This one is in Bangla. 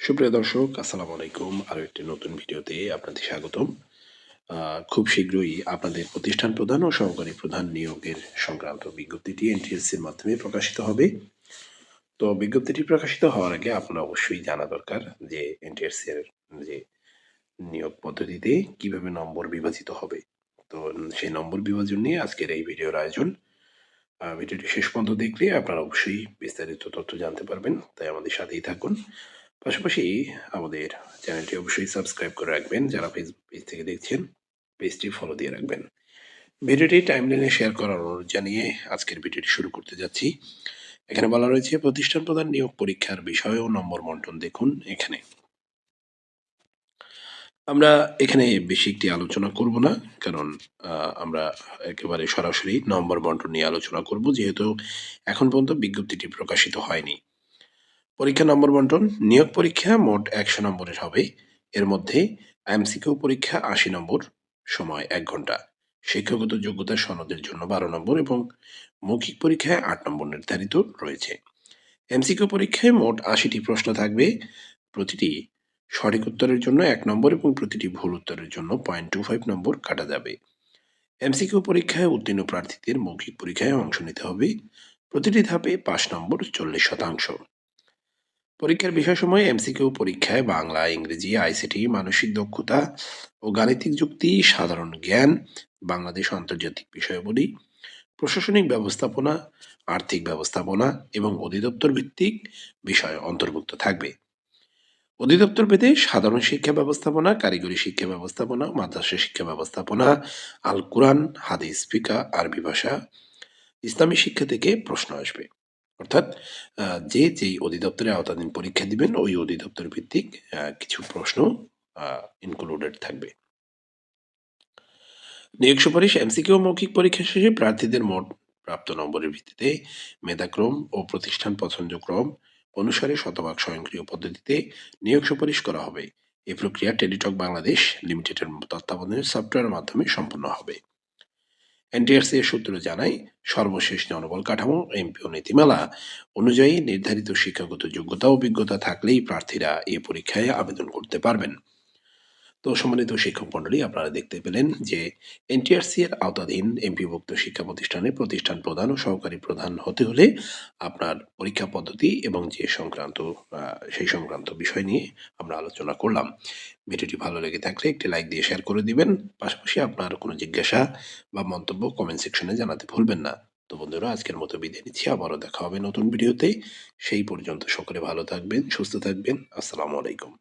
সুপ্রিয় দর্শক, আসসালামু আলাইকুম। আরও একটি নতুন ভিডিওতে আপনাদের স্বাগতম। খুব শীঘ্রই আপনাদের প্রতিষ্ঠান প্রধান ও সহকারী প্রধান নিয়োগের সংক্রান্ত বিজ্ঞপ্তিটি এনটিএসসির মাধ্যমে প্রকাশিত হবে। তো বিজ্ঞপ্তিটি প্রকাশিত হওয়ার আগে আপনার অবশ্যই জানা দরকার যে এনটিএসসি এর যে নিয়োগ পদ্ধতিতে কীভাবে নম্বর বিভাজিত হবে। তো সেই নম্বর বিভাজন নিয়ে আজকের এই ভিডিওর আয়োজন। ভিডিওটি শেষ পর্যন্ত দেখলে আপনারা অবশ্যই বিস্তারিত তথ্য জানতে পারবেন। তাই আমাদের সাথেই থাকুন। পাশাপাশি আমাদের চ্যানেলটি অবশ্যই সাবস্ক্রাইব করে রাখবেন, যারা ফেসবুক পেজ থেকে দেখছেন, পেজটি ফলো দিয়ে রাখবেন। ভিডিওটি টাইমলাইনে শেয়ার করার অনুরোধ জানিয়ে আজকের ভিডিওটি শুরু করতে যাচ্ছি। এখানে বলা রয়েছে, প্রতিষ্ঠান প্রধান নিয়োগ পরীক্ষার বিষয় ও নম্বর বন্টন দেখুন এখানে। আমরা এখানে বেশি একটি আলোচনা করব না, কারণ আমরা একেবারে সরাসরি নম্বর বন্টন নিয়ে আলোচনা করব, যেহেতু এখন পর্যন্ত বিজ্ঞপ্তিটি প্রকাশিত হয়নি। পরীক্ষা নম্বর বন্টন, নিয়োগ পরীক্ষা মোট একশো নম্বরের হবে। এর মধ্যে এমসিকিউ পরীক্ষা আশি নম্বর, সময় এক ঘণ্টা। শিক্ষাগত যোগ্যতা সনদের জন্য বারো নম্বর এবং মৌখিক পরীক্ষায় আট নম্বর নির্ধারিত রয়েছে। এমসিকিউ পরীক্ষায় মোট আশিটি প্রশ্ন থাকবে। প্রতিটি সঠিক উত্তরের জন্য এক নম্বর এবং প্রতিটি ভুল উত্তরের জন্য পয়েন্ট টু ফাইভ নম্বর কাটা যাবে। এমসিকিউ পরীক্ষায় উত্তীর্ণ প্রার্থীদের মৌখিক পরীক্ষায় অংশ নিতে হবে। প্রতিটি ধাপে পাঁচ নম্বর চল্লিশ শতাংশ। পরীক্ষার বিষয় বিষয়সমূহে এমসিকিউ পরীক্ষায় বাংলা, ইংরেজি আইসিটি মানসিক দক্ষতা ও গাণিতিক যুক্তি, সাধারণ জ্ঞান, বাংলাদেশ আন্তর্জাতিক বিষয়াবলী, প্রশাসনিক ব্যবস্থাপনা, আর্থিক ব্যবস্থাপনা এবং অধিদপ্তর ভিত্তিক বিষয় অন্তর্ভুক্ত থাকবে। অধিদপ্তর ভেদে সাধারণ শিক্ষা ব্যবস্থাপনা, কারিগরি শিক্ষা ব্যবস্থাপনা, মাদ্রাসা শিক্ষা ব্যবস্থাপনা আল কোরআন হাদিস, ফিকা, আরবি ভাষা, ইসলামী শিক্ষা থেকে প্রশ্ন আসবে। অর্থাৎ যে যেই অধিদপ্তরে আওতাধীন পরীক্ষা দিবেন, ওই অধিদপ্তর ভিত্তিক কিছু প্রশ্ন ইনক্লুডেড থাকবে। নিয়োগ সুপারিশ এমসিকিউ মৌখিক পরীক্ষা শেষে প্রার্থীদের মোট প্রাপ্ত নম্বরের ভিত্তিতে মেধাক্রম ও প্রতিষ্ঠান পছন্দক্রম অনুসারে শতভাগ স্বয়ংক্রিয় পদ্ধতিতে নিয়োগ সুপারিশ করা হবে। এই প্রক্রিয়া টেলিটক বাংলাদেশ লিমিটেডের তত্ত্বাবধানে সফটওয়্যারের মাধ্যমে সম্পন্ন হবে। এনটিআরসি এর সূত্র জানায়, সর্বশেষ জনবল কাঠামো, এমপিও নীতিমালা অনুযায়ী নির্ধারিত শিক্ষাগত যোগ্যতা অভিজ্ঞতা থাকলেই প্রার্থীরা এ পরীক্ষায় আবেদন করতে পারবেন। তো সম্মানিত শিক্ষক মণ্ডলী, আপনারা দেখতে পেলেন যে এনটিআরসি এর আওতাধীন এমপিভুক্ত শিক্ষা প্রতিষ্ঠানে প্রতিষ্ঠান প্রধান ও সহকারী প্রধান হতে হলে আপনার পরীক্ষা পদ্ধতি এবং যে সংক্রান্ত সেই সংক্রান্ত বিষয় নিয়ে আমরা আলোচনা করলাম। ভিডিওটি ভালো লেগে থাকলে একটি লাইক দিয়ে শেয়ার করে দিবেন। পাশাপাশি আপনার কোনো জিজ্ঞাসা বা মন্তব্য কমেন্ট সেকশনে জানাতে ভুলবেন না। তো বন্ধুরা, আজকের মতো বিদায় নিচ্ছি। আবারও দেখা হবে নতুন ভিডিওতে। সেই পর্যন্ত সকলে ভালো থাকবেন, সুস্থ থাকবেন। আসসালামু আলাইকুম।